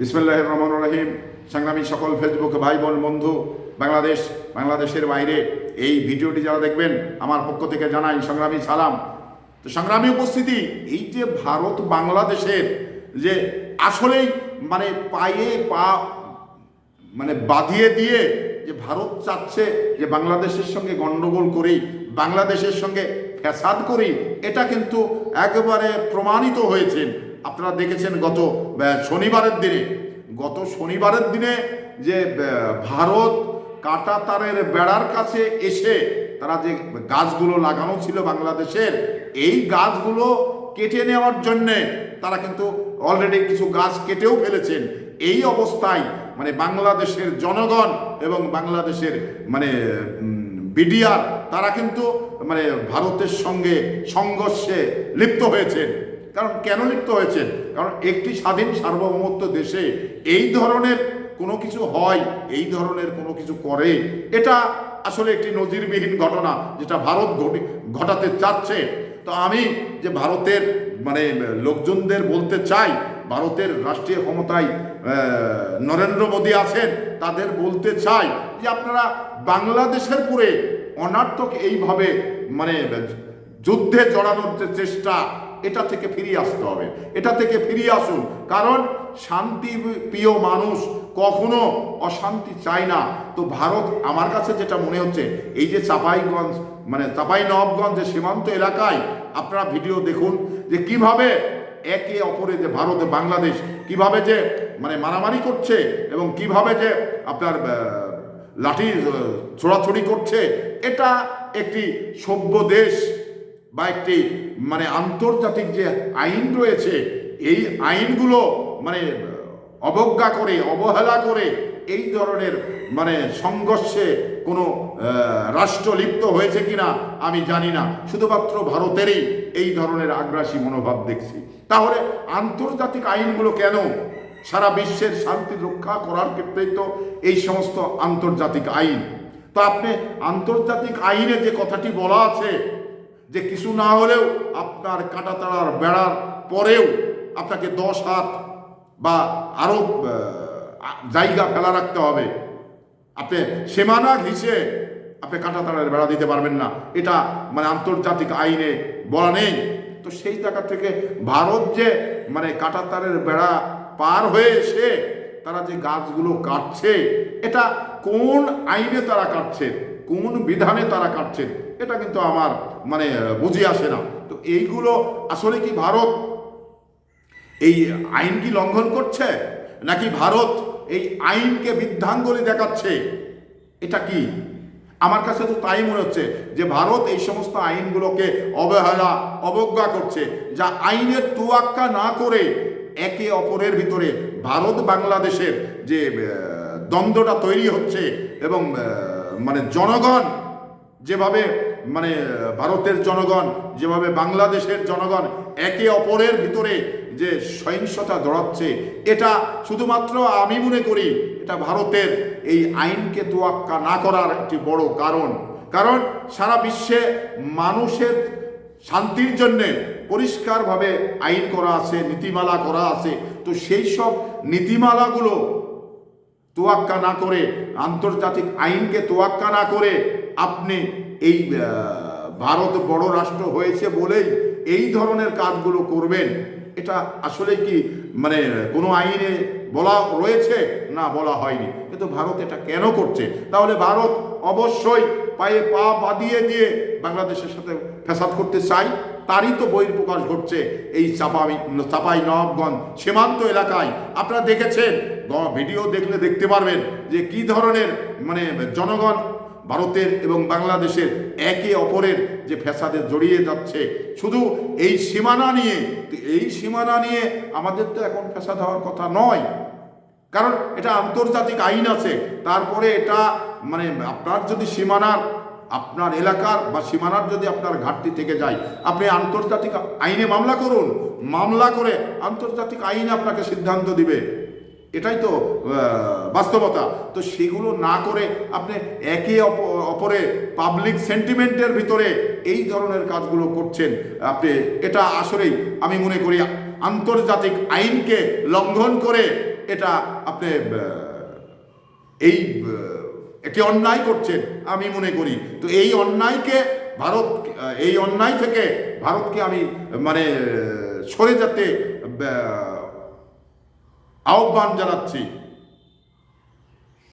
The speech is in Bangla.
বিসমুল্লাহ রহমান রহিম। সংগ্রামী সকল ফেসবুক ভাই বোন বন্ধু, বাংলাদেশ, বাংলাদেশের বাইরে এই ভিডিওটি যারা দেখবেন, আমার পক্ষ থেকে জানাই সংগ্রামী সালাম। তো সংগ্রামী উপস্থিতি, এই যে ভারত বাংলাদেশের যে আসলেই মানে পায়ে পা মানে বাঁধিয়ে দিয়ে যে ভারত চাচ্ছে যে বাংলাদেশের সঙ্গে গণ্ডগোল করি, বাংলাদেশের সঙ্গে ফ্যাসাদ করি, এটা কিন্তু একেবারে প্রমাণিত হয়েছে। আপনারা দেখেছেন গত শনিবারের দিনে, গত শনিবারের দিনে যে ভারত কাটা তারের বেড়ার কাছে এসে তারা যে গাছগুলো লাগানো ছিল বাংলাদেশের, এই গাছগুলো কেটে নেওয়ার জন্যে তারা কিন্তু অলরেডি কিছু গাছ কেটেও ফেলেছেন। এই অবস্থায় মানে বাংলাদেশের জনগণ এবং বাংলাদেশের মানে বিডিআর, তারা কিন্তু মানে ভারতের সঙ্গে সংঘর্ষে লিপ্ত হয়েছেন। কারণ কেন লিপ্ত হয়েছেন কারণ একটি স্বাধীন সার্বভৌমত্ব দেশে এই ধরনের কোনো কিছু হয়, এই ধরনের কোনো কিছু করে, এটা আসলে একটি নজিরবিহীন ঘটনা যেটা ভারত ঘটি- ঘটাতে চাচ্ছে। তো আমি যে ভারতের মানে লোকজনদের বলতে চাই, ভারতের রাষ্ট্রীয় ক্ষমতায় নরেন্দ্র মোদী আছেন, তাদের বলতে চাই যে আপনারা বাংলাদেশের পুরে অনার্থক এইভাবে মানে যুদ্ধে জড়ানোর চেষ্টা এটা থেকে ফিরিয়ে আসতে হবে। এটা থেকে ফিরিয়ে আসুন। কারণ শান্তি প্রিয় মানুষ কখনো অশান্তি চায় না। তো ভারত আমার কাছে যেটা মনে হচ্ছে, এই যে চাপাইগঞ্জ মানে চাপাই নবাবগঞ্জ যে সীমান্ত এলাকায় আপনারা ভিডিও দেখুন, যে কীভাবে একে অপরে যে ভারতে, বাংলাদেশ, কীভাবে যে মানে মারামারি করছে এবং কীভাবে যে আপনার লাঠি ছোড়াছড়ি করছে, এটা একটি সভ্য দেশ। বা একটি মানে আন্তর্জাতিক যে আইন রয়েছে, এই আইনগুলো মানে অবজ্ঞা করে, অবহেলা করে, এই ধরনের মানে সংঘর্ষে কোনো রাষ্ট্র লিপ্ত হয়েছে কিনা আমি জানি না। শুধুমাত্র ভারতেরই এই ধরনের আগ্রাসী মনোভাব দেখছি। তাহলে আন্তর্জাতিক আইনগুলো কেন সারা বিশ্বের শান্তি রক্ষা করার ক্ষেত্রেই তো এই সমস্ত আন্তর্জাতিক আইন? তো আপনি আন্তর্জাতিক আইনে যে কথাটি বলা আছে যে কিছু না হলেও আপনার কাটাতাড়ার বেড়ার পরেও আপনাকে দশ হাত বা আরও জায়গা ফেলা রাখতে হবে। আপনি সীমানা ঘিসে আপনি কাঁটাতারের বেড়া দিতে পারবেন না। এটা মানে আন্তর্জাতিক আইনে বলা নেই। তো সেই জায়গা থেকে ভারত যে মানে কাঁটাতারের বেড়া পার হয়ে এসে তারা যে গাছগুলো কাটছে, এটা কোন আইনে তারা কাটছে? কোন বিধানে তারা কাটছেন এটা কিন্তু আমার মানে বুঝে আসে না। তো এইগুলো আসলে কি ভারত এই আইন কি লঙ্ঘন করছে, নাকি ভারত এই আইনকে বৃদ্ধাঙ্গুলি দেখাচ্ছে? এটা কি? আমার কাছে তো তাই মনে হচ্ছে যে ভারত এই সমস্ত আইনগুলোকে অবহেলা, অবজ্ঞা করছে, যা আইনের তুয়াক্কা না করে একে অপরের ভিতরে ভারত বাংলাদেশের যে দ্বন্দ্বটা তৈরি হচ্ছে এবং মানে জনগণ যেভাবে মানে ভারতের জনগণ, যেভাবে বাংলাদেশের জনগণ একে অপরের ভিতরে যে সহিংসতা জড়াচ্ছে এটা শুধুমাত্র আমি মনে করি এটা ভারতের এই আইনকে তোয়াক্কা না করার একটি বড় কারণ। কারণ সারা বিশ্বে মানুষের শান্তির জন্যে পরিষ্কারভাবে আইন করা আছে, নীতিমালা করা আছে। তো সেই সব নীতিমালাগুলো তোয়াক্কা না করে, আন্তর্জাতিক আইনকে তোয়াক্কা না করে আপনি এই ভারত বড় রাষ্ট্র হয়েছে বলেই এই ধরনের কাজগুলো করবেন। এটা আসলে কি মানে কোনো আইনে বলা রয়েছে? না, বলা হয়নি। কিন্তু ভারত এটা কেন করছে? তাহলে ভারত অবশ্যই পায়ে পা বাঁধিয়ে দিয়ে বাংলাদেশের সাথে ফেসাদ করতে চাই। তারই তো বহির প্রকাশ ঘটছে এই চাপাই চাপাই নবাবগঞ্জ সীমান্ত এলাকায়। আপনারা দেখেছেন ভিডিও দেখলে দেখতে পারবেন যে কি ধরনের মানে জনগণ ভারতের এবং বাংলাদেশের একে অপরের যে ফ্যাসাদে জড়িয়ে যাচ্ছে। শুধু এই সীমানা নিয়ে, এই সীমানা নিয়ে আমাদের তো এখন ফ্যাসাদ হওয়ার কথা নয়। কারণ এটা আন্তর্জাতিক আইন আছে। তারপরে এটা মানে আপনার যদি সীমানার, আপনার এলাকার বা সীমানার যদি আপনার ঘাটতি থেকে যায়, আপনি আন্তর্জাতিক আইনে মামলা করুন। মামলা করে আন্তর্জাতিক আইন আপনাকে সিদ্ধান্ত দিবে। এটাই তো বাস্তবতা। তো সেগুলো না করে আপনি একে অপ- অপরে পাবলিক সেন্টিমেন্টের ভিতরে এই ধরনের কাজগুলো করছেন আপনি, এটা আসলেই আমি মনে করি আন্তর্জাতিক আইনকে লঙ্ঘন করে এটা আপনি এই একটি অন্যায় করছেন আমি মনে করি। তো এই অন্যায়কে ভারত এই অন্যায় থেকে ভারতকে আমি মানে সরে যেতে আহ্বান জানাচ্ছি